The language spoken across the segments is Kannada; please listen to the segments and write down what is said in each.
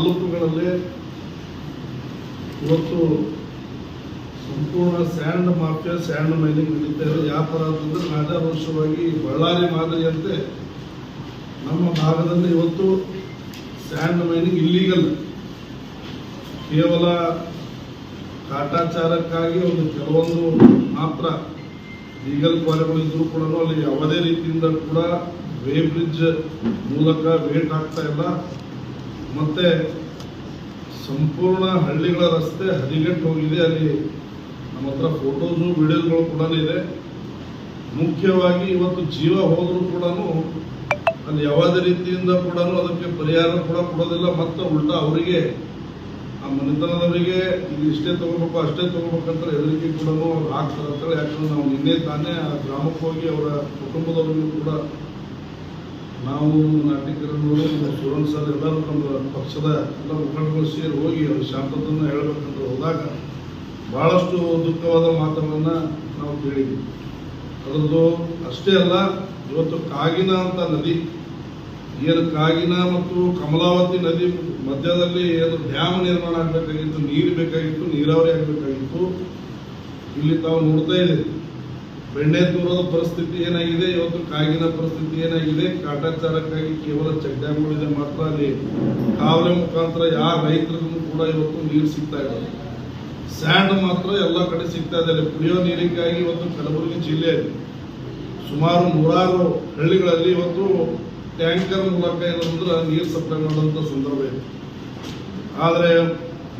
ತಾಲೂಕುಗಳಲ್ಲಿ ಇವತ್ತು ಸಂಪೂರ್ಣ ಸ್ಯಾಂಡ್ ಮಾಫಿಯಾ, ಸ್ಯಾಂಡ್ ಮೈನಿಂಗ್ ನಡೀತಾ ಯಾವ ಥರ ಅಂತಂದ್ರೆ ರಾಜಾರೋಷವಾಗಿ ಬಳ್ಳಾರಿ ಮಾದರಿಯಂತೆ ನಮ್ಮ ಭಾಗದಲ್ಲಿ ಇವತ್ತು ಸ್ಯಾಂಡ್ ಮೈನಿಂಗ್ ಇಲ್ಲೀಗಲ್ ಕೇವಲ ಕಾಟಾಚಾರಕ್ಕಾಗಿ ಒಂದು ಕೆಲವೊಂದು ಮಾತ್ರ ಲೀಗಲ್ ಕ್ವಾಲಿಗಳು ಇದ್ದರೂ ಕೂಡ ಅಲ್ಲಿ ಯಾವುದೇ ರೀತಿಯಿಂದ ಕೂಡ ವೇ ಬ್ರಿಡ್ಜ್ ಮೂಲಕ ವೇಟ್ ಆಗ್ತಾ ಇಲ್ಲ. ಮತ್ತೆ ಸಂಪೂರ್ಣ ಹಳ್ಳಿಗಳ ರಸ್ತೆ ಹದಿಗೆಟ್ಟು ಹೋಗಿದೆ. ಅಲ್ಲಿ ನಮ್ಮ ಹತ್ರ ಫೋಟೋಸು ವಿಡಿಯೋಗಳು ಕೂಡ ಇದೆ. ಮುಖ್ಯವಾಗಿ ಇವತ್ತು ಜೀವ ಹೋದರೂ ಕೂಡ ಅಲ್ಲಿ ಯಾವುದೇ ರೀತಿಯಿಂದ ಕೂಡ ಅದಕ್ಕೆ ಪರಿಹಾರ ಕೂಡ ಕೊಡೋದಿಲ್ಲ. ಮತ್ತು ಉಲ್ಟಾ ಅವರಿಗೆ, ಆ ಮನೆತನದವರಿಗೆ ಇದು ಇಷ್ಟೇ ತಗೋಬೇಕು, ಅಷ್ಟೇ ತಗೋಬೇಕಂತ ಹೆದರಿಕೆ ಕೂಡ ಅವ್ರು ಹಾಕ್ತಾರೆ ಅಂತೇಳಿ ಯಾಕಂದ್ರೆ ನಾವು ನಿನ್ನೆ ತಾನೇ ಆ ಗ್ರಾಮಕ್ಕೆ ಹೋಗಿ ಅವರ ಕುಟುಂಬದವರಿಗೂ ಕೂಡ ನಾವು ನಾಟಕರನ್ನು ನಮ್ಮ ಸ್ಟೂಡೆಂಟ್ಸ್ ಎಲ್ಲರೂ ನಮ್ಮ ಪಕ್ಷದ ಎಲ್ಲ ಮುಖಂಡಗಳು ಸೇರಿ ಹೋಗಿ ಅವ್ರ ಶಾಂತತೆಯನ್ನು ಹೇಳಬೇಕಂತ ಹೋದಾಗ ಭಾಳಷ್ಟು ದುಃಖವಾದ ಮಾತುಗಳನ್ನು ನಾವು ಕೇಳಿದ್ವಿ. ಅದರದ್ದು ಅಷ್ಟೇ ಅಲ್ಲ, ಇವತ್ತು ಕಾಗಿನ ಅಂತ ನದಿ, ಏನು ಕಾಗಿನ ಮತ್ತು ಕಮಲಾವತಿ ನದಿ ಮಧ್ಯದಲ್ಲಿ ಏನು ಡ್ಯಾಮ್ ನಿರ್ಮಾಣ ಆಗಬೇಕಾಗಿತ್ತು, ನೀರು ಬೇಕಾಗಿತ್ತು, ನೀರಾವರಿ ಆಗಬೇಕಾಗಿತ್ತು, ಇಲ್ಲಿ ತಾವು ನೋಡ್ತಾ ಇದ್ದೀರಿ ಬೆಣ್ಣೆ ತೂರದ ಪರಿಸ್ಥಿತಿ ಏನಾಗಿದೆ? ಇವತ್ತು ಕಾಗಿನ ಪರಿಸ್ಥಿತಿ ಏನಾಗಿದೆ? ಕಾಟಾಚಾರಕ್ಕಾಗಿ ಕೇವಲ ಚೆಕ್ ಡ್ಯಾಮ್ಗಳಿದೆ ಮಾತ್ರ ಅಲ್ಲಿ ಕಾವಲೆ ಮುಖಾಂತರ ಯಾವ ರೈತರಿಗೂ ಕೂಡ ಇವತ್ತು ನೀರು ಸಿಗ್ತಾ ಇಲ್ಲ. ಸ್ಯಾಂಡ್ ಮಾತ್ರ ಎಲ್ಲ ಕಡೆ ಸಿಗ್ತಾ ಇದೆ. ಅಲ್ಲಿ ಕುಡಿಯೋ ನೀರಿಗಾಗಿ ಇವತ್ತು ಕಲಬುರಗಿ ಜಿಲ್ಲೆ ಸುಮಾರು ನೂರಾರು ಹಳ್ಳಿಗಳಲ್ಲಿ ಇವತ್ತು ಟ್ಯಾಂಕರ್ ಮೂಲಕ ಏನಂದ್ರೆ ನೀರು ಸಪ್ಲೈ ಮಾಡುವಂಥ ಸಂದರ್ಭ ಇದೆ. ಆದರೆ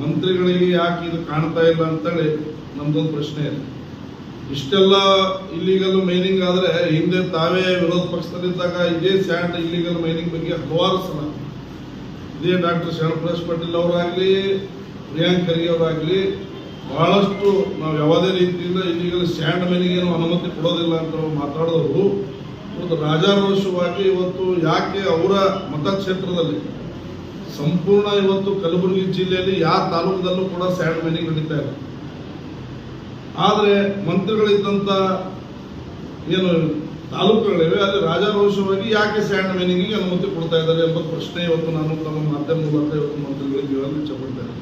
ಮಂತ್ರಿಗಳಿಗೆ ಯಾಕೆ ಇದು ಕಾಣ್ತಾ ಇಲ್ಲ ಅಂತೇಳಿ ನಮ್ದೊಂದು ಪ್ರಶ್ನೆ ಇದೆ. ಇಷ್ಟೆಲ್ಲ ಇಲ್ಲಿಗಲ್ ಮೈನಿಂಗ್ ಆದ್ರೆ ಹಿಂದೆ ತಾವೇ ವಿರೋಧ ಪಕ್ಷದಲ್ಲಿದ್ದಾಗ ಇದೇ ಸ್ಯಾಂಡ್ ಇಲ್ಲಿಗಲ್ ಮೈನಿಂಗ್ ಬಗ್ಗೆ ಹಲವಾರು ಸಲ ಇದೇ ಡಾಕ್ಟರ್ ಶರಣಪ್ರಕಾಶ್ ಪಟೇಲ್ ಅವರಾಗ್ಲಿ, ಪ್ರಿಯಾಂಕ್ ಖರ್ಗೆ ಅವರಾಗ್ಲಿ, ಬಹಳಷ್ಟು ನಾವು ಯಾವುದೇ ರೀತಿಯಿಂದ ಇಲ್ಲಿಗಲ್ ಸ್ಯಾಂಡ್ ಮೈನಿಂಗ್ ಏನು ಅನುಮತಿ ಕೊಡೋದಿಲ್ಲ ಅಂತ ಮಾತಾಡಿದವರು. ಒಂದು ರಾಜಾರೋಷವಾಗಿ ಇವತ್ತು ಯಾಕೆ ಅವರ ಮತಕ್ಷೇತ್ರದಲ್ಲಿ ಸಂಪೂರ್ಣ ಇವತ್ತು ಕಲಬುರಗಿ ಜಿಲ್ಲೆಯಲ್ಲಿ ಯಾವ ತಾಲೂಕದಲ್ಲೂ ಕೂಡ ಸ್ಯಾಂಡ್ ಮೈನಿಂಗ್ ನಡೀತಾ ಇದೆ? ಆದರೆ ಮಂತ್ರಿಗಳಿದ್ದಂಥ ಏನು ತಾಲೂಕುಗಳಿವೆ, ಅಲ್ಲಿ ರಾಜಾರೋಷವಾಗಿ ಯಾಕೆ ಸ್ಯಾಂಡ್ ಮೈನಿಂಗಿಗೆ ಅನುಮತಿ ಕೊಡ್ತಾ ಇದ್ದಾರೆ ಎಂಬ ಪ್ರಶ್ನೆ ಇವತ್ತು ನಾನು ತಮ್ಮ ಮಾಧ್ಯಮ ಮೂಲಕ ಇವತ್ತು ಮಂತ್ರಿಗಳಿಗೆ ಹೇಳಲು ಇಚ್ಛಪಡ್ತೇನೆ